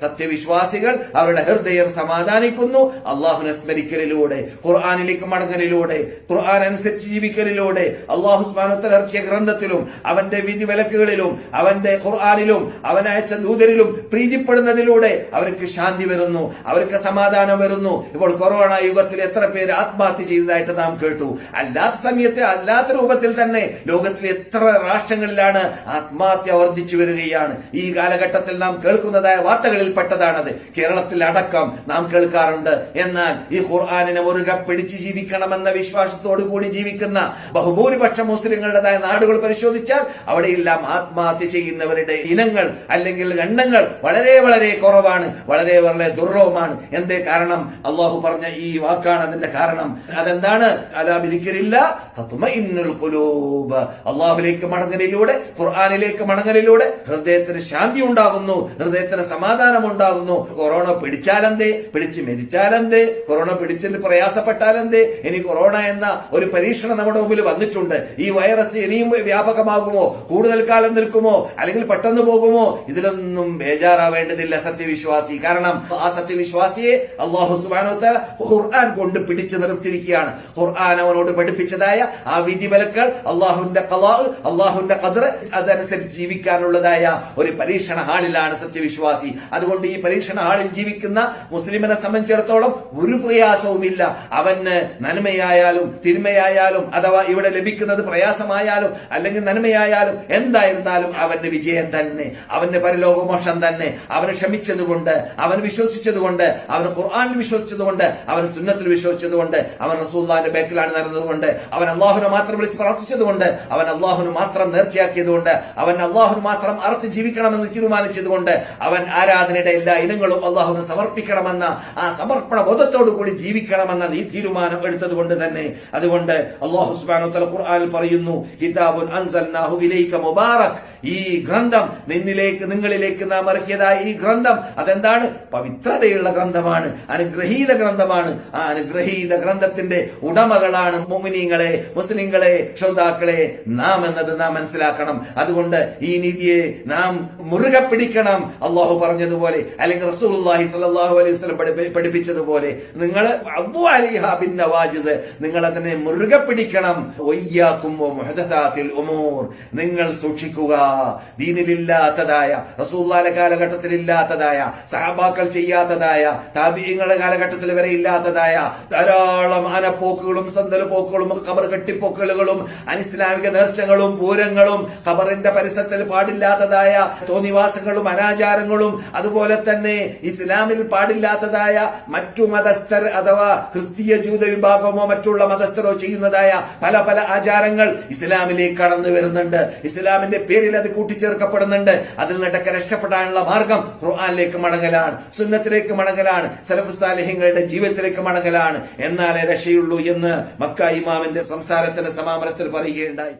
സത്യവിശ്വാസികൾ അവരുടെ ഹൃദയം സമാധാനിക്കുന്നു. അള്ളാഹുനെ സ്മരിക്കലിലൂടെ ഖുർആാനിലേക്ക് മടങ്ങലിലൂടെ ഖുർആൻ അനുസരിച്ച് ജീവിക്കലിലൂടെ അള്ളാഹു സ്മാനത്തിൽ ഗ്രന്ഥത്തിലും അവന്റെ വിധി വിലക്കുകളിലും അവന്റെ ഖുർആാനിലും അവൻ അയച്ച ദൂതരിലും പ്രീതിപ്പെടുന്നതിലൂടെ അവർക്ക് ശാന്തി വരുന്നു അവർക്ക് സമാധാനം വരുന്നു. ഇപ്പോൾ കൊറോണ യുഗത്തിൽ എത്ര പേര് ആത്മഹത്യ ചെയ്തതായിട്ട് നാം കേട്ടു. അല്ലാത്ത സമയത്ത് അല്ലാത്ത രൂപത്തിൽ തന്നെ ലോകത്തിലെ എത്ര രാഷ്ട്രങ്ങളിലാണ് ആത്മഹത്യ വർദ്ധിച്ചു വരികയാണ്. ഈ കാലഘട്ടത്തിൽ നാം കേൾക്കുന്നതായ വാർത്തകളിൽ പെട്ടതാണത് കേരളത്തിൽ അടക്കം നാം കേൾക്കാറുണ്ട്. എന്നാൽ ഈ ഖുർആാനിനെ മുറുകെ പിടിച്ച് ജീവിക്കണമെന്ന വിശ്വാസത്തോടു കൂടി ജീവിക്കുന്ന ബഹുഭൂരിപക്ഷം മുസ്ലിങ്ങളുടേതായ നാടുകൾ പരിശോധിച്ചാൽ അവിടെയെല്ലാം ആത്മഹത്യ ചെയ്യുന്നവരുടെ ഇനങ്ങൾ അല്ലെങ്കിൽ എണ്ണങ്ങൾ വളരെ വളരെ കുറവാണ് വളരെ വളരെ ദുർലഭമാണ്. എന്തേ കാരണം? അള്ളാഹു പറഞ്ഞ ഈ വാക്കാണ് അതിന്റെ കാരണം. അതെന്താണ്? അലാബിരിക്കലില്ല അള്ളാഹുലേക്ക് മടങ്ങലിലൂടെ ഖുർആാനിലേക്ക് മടങ്ങലിലൂടെ ഹൃദയത്തിന് ശാന്തി ഉണ്ടാകുന്നു ഹൃദയത്തിന് സമാധാനം ഉണ്ടാകുന്നു കൊറോണ പിടിച്ചാലെന്തേ? പിടിച്ച് മരിച്ചാലെന്തേ? കൊറോണ പിടിച്ചിൽ പ്രയാസപ്പെട്ടാലെന്തേ? ഇനി കൊറോണ എന്ന ഒരു പരീക്ഷണം നമ്മുടെ മുമ്പിൽ വന്നിട്ടുണ്ട്. ഈ വൈറസ് ഇനിയും വ്യാപകമാകുമോ? കൂടുതൽ കാലം നിൽക്കുമോ? അല്ലെങ്കിൽ പെട്ടെന്ന് പോകുമോ? ഇതിലൊന്നും ബേജാറാവേണ്ടതില്ല സത്യവിശ്വാസി. കാരണം ആ സത്യവിശ്വാസിയെ അള്ളാഹു സുബാനോത്ത ഖുർആൻ കൊണ്ട് പിടിച്ചു നിർത്തിയിരിക്കുകയാണ്. ഖുർആൻ അവനോട് പഠിപ്പിച്ചതായ ആ വിധിവിലക്കൾ അള്ളാഹുവിന്റെ കലാ അള്ളാഹുവിന്റെ കതിർ അതനുസരിച്ച് ജീവിക്കാനുള്ളതായ ഒരു പരീക്ഷണ ഹാളിലാണ് സത്യവിശ്വാസി. അതുകൊണ്ട് ഈ പരീക്ഷണ ഹാളിൽ ജീവിക്കുന്ന മുസ്ലിമിനെ സംബന്ധിച്ചിടത്തോളം ഒരു പ്രയാസവുമില്ല. അവന് നന്മയായാലും തിന്മയായാലും അഥവാ ഇവിടെ ലഭിക്കുന്നത് പ്രയാസമായാലും അല്ലെങ്കിൽ നന്മയായാലും എന്തായിരുന്നാലും അവന്റെ വിജയം തന്നെ. അവന്റെ പരലോകമോഷം തന്നെ. അവന് ക്ഷമിച്ചതുകൊണ്ട് അവൻ വിശ്വസിച്ചതുകൊണ്ട് അവൻ ഖുർആാനിൽ വിശ്വസിച്ചതുകൊണ്ട് അവൻ സുന്നത്തിൽ വിശ്വസിച്ചതുകൊണ്ട് അവൻ റസൂല്ലാന്റെ ബേക്കിലാണ് നടന്നതുകൊണ്ട് അവൻ അള്ളാഹുനെ മാത്രം വിളിച്ച് പ്രാർത്ഥിച്ചതുകൊണ്ട് അവൻ അള്ളാഹുന് മാത്രം നേർച്ചയാക്കിയതുകൊണ്ട് അവൻ അള്ളാഹുന് മാത്രം അറുത്ത് ജീവിക്കണമെന്ന് തീരുമാനിച്ചതുകൊണ്ട് അവൻ ആരാധനയുടെ എല്ലാ ഇനങ്ങളും അള്ളാഹുവിന് സമർപ്പിക്കണമെന്ന ആ സമർപ്പണ ബോധത്തോടു കൂടി ജീവിക്കണമെന്ന ഈ തീരുമാനം എടുത്തത് കൊണ്ട് തന്നെ. അതുകൊണ്ട് അള്ളാഹു ഖുർആനിൽ പറയുന്നു കിതാബുൻ അൻസൽനാഹു മുബാറക്. ഈ ഗ്രന്ഥം നിന്നിലേക്ക് നിങ്ങളിലേക്ക് നാം ഇറക്കിയതായ ഈ ഗ്രന്ഥം അതെന്താണ്? പവിത്രതയുള്ള ഗ്രന്ഥമാണ് അനുഗ്രഹീത ഗ്രന്ഥമാണ്. ആ അനുഗ്രഹീത ഗ്രന്ഥത്തിന്റെ ഉടമകളാണ് മോമിനിങ്ങളെ മുസ്ലിങ്ങളെ ശ്രോതാക്കളെ. നാം എന്നത് നാം മനസ്സിലാക്കണം. അതുകൊണ്ട് ഈ നീതിയെ നാം മുറുകെ പിടിക്കണം. അള്ളാഹു പറഞ്ഞതുപോലെ അല്ലെങ്കിൽ റസൂലുള്ളാഹി സ്വല്ലല്ലാഹു അലൈഹി വസല്ലം പഠിപ്പിച്ചതുപോലെ നിങ്ങൾ അലിഹ ബിൻ നവാജിദ് നിങ്ങൾ അതിനെ മുറുകെ പിടിക്കണം. മുഹദസാത്തിൽ ഉമൂർ. നിങ്ങൾ സൂക്ഷിക്കുക. ദീനിലില്ലാത്തതായ റസൂല്ലാന്റെ കാലഘട്ടത്തിൽ ഇല്ലാത്തതായ സഹാബാക്കൾ ചെയ്യാത്തതായ താബിയങ്ങളുടെ കാലഘട്ടത്തിൽ വരെ ഇല്ലാത്തതായ ധാരാളം ആനപ്പോക്കുകളും സന്തല പോക്കുകളും കബർ കെട്ടിപ്പോക്കലുകളും അനിസ്ലാമിക നേർച്ചകളും പൂരങ്ങളും ഖബറിന്റെ പരിസരത്തിൽ പാടില്ലാത്തതായ തോന്നിവാസങ്ങളും അനാചാരങ്ങളും അതുപോലെ തന്നെ ഇസ്ലാമിൽ പാടില്ലാത്തതായ മറ്റു മതസ്ഥർ അഥവാ ക്രിസ്തീയ ജൂത വിഭാഗമോ മറ്റുള്ള മതസ്ഥരോ ചെയ്യുന്നതായ പല പല ആചാരങ്ങൾ ഇസ്ലാമിലേക്ക് കടന്നു വരുന്നുണ്ട്. ഇസ്ലാമിന്റെ പേരിൽ അത് കൂട്ടിച്ചേർക്കപ്പെടുന്നുണ്ട്. അതിൽ നിന്നൊക്കെ രക്ഷപ്പെടാനുള്ള മാർഗം ഖുർആാനിലേക്ക് മടങ്ങലാണ് സുന്നത്തിലേക്ക് മടങ്ങലാണ് സലഫ് സാലിഹ്യങ്ങളുടെ ജീവിതത്തിലേക്ക് മടങ്ങലാണ്. എന്നാലേ രക്ഷയുള്ളൂ എന്ന് മക്ക ഇമാമിന്റെ സംസാരത്തിന്റെ സമാപനത്തിൽ പറയുകയുണ്ടായി.